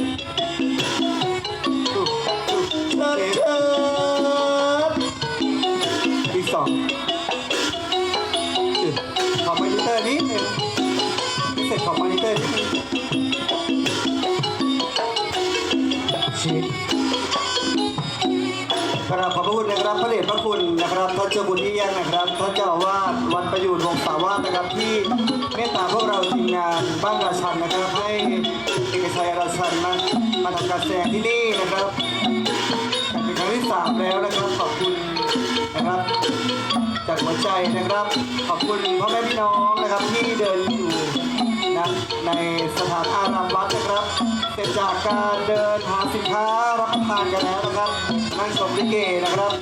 เชิญเชิญอีกสองขอมอนิเตอร์นิดหนึ่งพิเศษขอมอนิเตอร์นิดหนึ่งชิด รับพระเดชพระคุณนะครับท่านเจ้าบุญที่ยงนะครับท่านเจ้าอาวาสวัดประยูนวงศาวาสนะครับที่เมตตาพวกเราทีมงานบ้านราชันนะครับให้เอกชัยราชันมามาทำการแสดงที่นี่นะครับเป็นครั้งที่สามแล้วนะครับขอบคุณนะครับจากหัวใจนะครับ ขอบคุณพ่อแม่พี่น้องนะครับที่เดินอยู่นะในสถานอารามวัดนะครับเสร็จจากการเดินหาสินค้ารับประทานกันแล้วนะครับนั่งชมลิเกนะครับ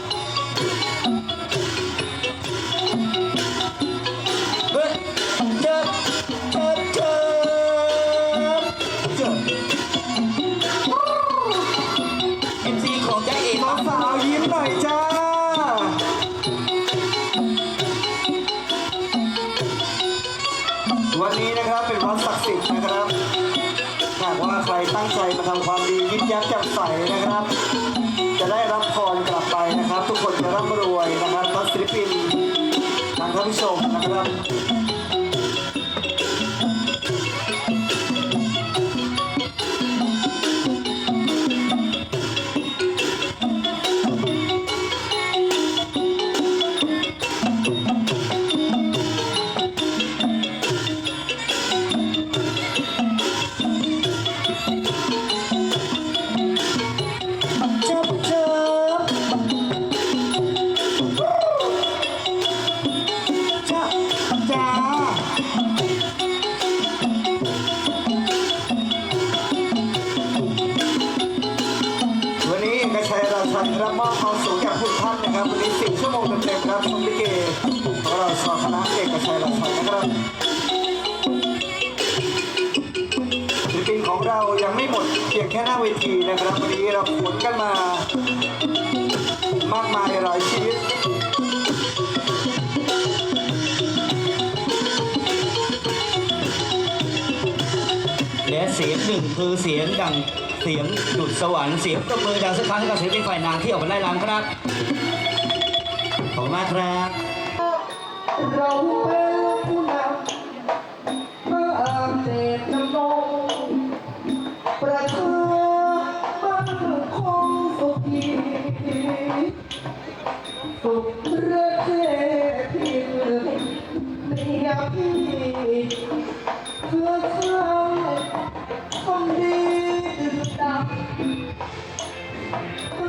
นี้นะครับเป็นวันศักดิ์สิทธิ์นะครับหากว่าใครตั้งใจมาทำความดียิ้มแย้มแจ่มใสนะครับ จะได้รับพรกลับไปนะครับ ทุกคนจะร่ำรวยนะครับทั้งศิลปินทั้งท่านผู้ชมนะครับ กชัยราชันรับมอบความสูงแก่ทุกท่านนะครับวันนี้สี่ชั่วโมงเต็มๆครับชมลิเกของเราสอนคณะเอกชัยราชันนะครับศิลปินของเรายังไม่หมดเพียงแค่หน้าเวทีนะครับวันนี้เราขนกันมามากมายหลายชีวิต หนึ่งคือเสียงดังเสียงดุดสวรรค์เสียงประมือดังสักครั้งให้กับศิลปินฝ่ายนางที่ออกมาไล่ลำครับ ขอบคุณมากครับเราเป็นผู้นำเมื่อเจตจำนงประชามั่นคงสุขีสุขประเทศที่เมียพี่เพื่อ คื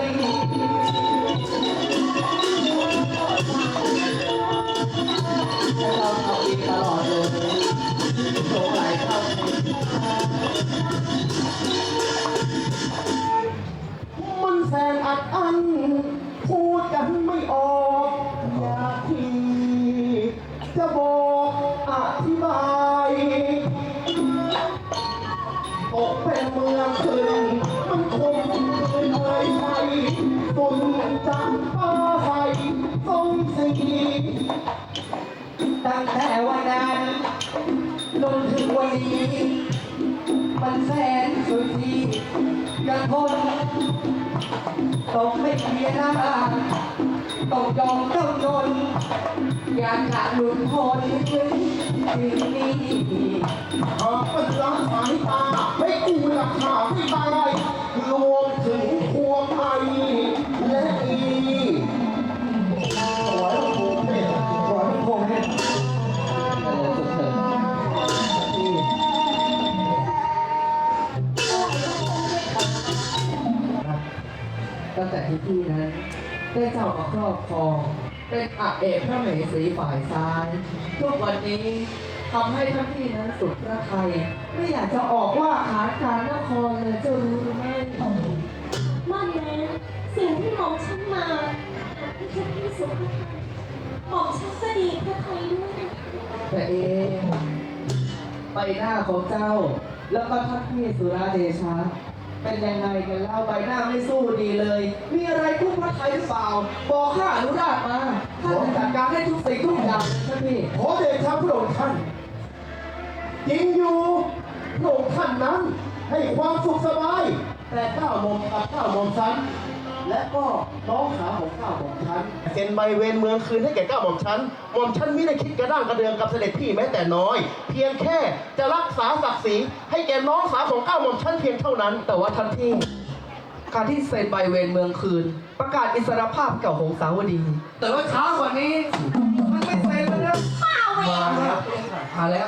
เป็นเมืองขึ้นมันคงเคยเคยใช้ตุนจันป้าใสทรงสีตั้งแต่วันนั้นจนถึงวันนี้ มันแสนสุดที่กันทนต้องไม่เพียหน้าต้องยอมต้องยนอยากจะหลุดพ้นถึงนี้ รวมถึงพวไทยและอีขอใวเอให้วเออตั้งแต่ที่นั้นได้เจ้ามาครอบครอง เป็นอาเอกพระมเหสีฝ่ายซ้าย ทุกวันนี้ ทำให้ท่านพี่นั้นสุดพระทัยไม่อยากจะออกว่าขาการนครเลยเจ้ารู้หรือไม่ว่าแม้สิ่งที่หม่อมฉันมาไม่ใช่ที่สุดหม่อมฉันก็ดีพระไทยด้วยแต่เองใบหน้าของเจ้า แล้วก็ท่านพี่สุราเดชะเป็นยังไงกันเล่าใบหน้าไม่สู้ดีเลย มีอะไรทุกข์พระไทยหรือเปล่า บอกข้าอนุราชมาข้าจะจัดการให้ทุกสิ่งทุกอย่างเลยท่านพี่ขอเดชะพระองค์ท่าน จริงอยู่พระองค์ท่านนั้นให้ความสุขสบาย แต่เก้าโมงกับเก้าโมงชัน และก็น้องสาวของเก้าโมงชันเซ็นใบเวรเมืองคืนให้แก่เก้าโมงชันหม่อมชันไม่ได้คิดกระด้างกระเดืองกับเสด็จพี่แม้แต่น้อย เพียงแค่จะรักษาศักดิ์ศรีให้แก่น้องสาวของเก้าโมงชันเพียงเท่านั้น แต่ว่าท่านพี่ การที่เซ็นใบเวรเมืองคืน ประกาศอิสรภาพเก่าของสาวดี แต่ว่าช้ากว่านี้ มันไม่เซ็นแล้วนะมาแล้ว มาแล้ว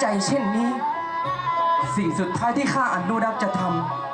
ใจเช่นนี้ สิ่งสุดท้ายที่ข้าอนุรักษ์จะทำ